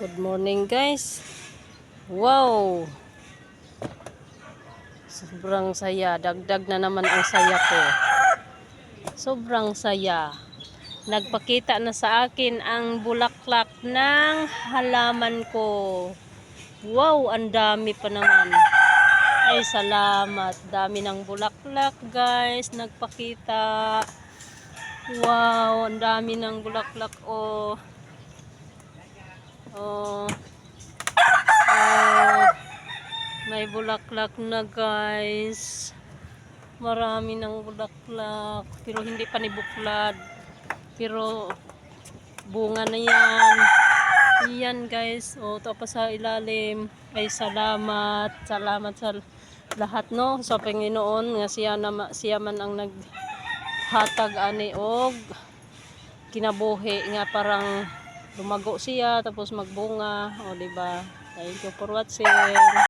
Good morning guys. Wow. Sobrang saya. Dagdag na naman ang saya ko. Sobrang saya. Nagpakita na sa akin ang bulaklak ng halaman ko. Wow, ang dami pa naman. Ay, salamat. Dami ng bulaklak, guys. Nagpakita. Wow, ang dami ng bulaklak, oh. Oh. Oh. May bulaklak na, guys. Marami ng bulaklak. Pero hindi pa nibuklad. Pero bunga na yan. Yan guys. O, tapos sa ilalim. Ay salamat. Salamat sa lahat no. Sa Panginoon nga siya, na, siya man ang naghatag ani og kinabuhi nga parang lumago siya tapos magbunga. O, di ba? Thank you for watching.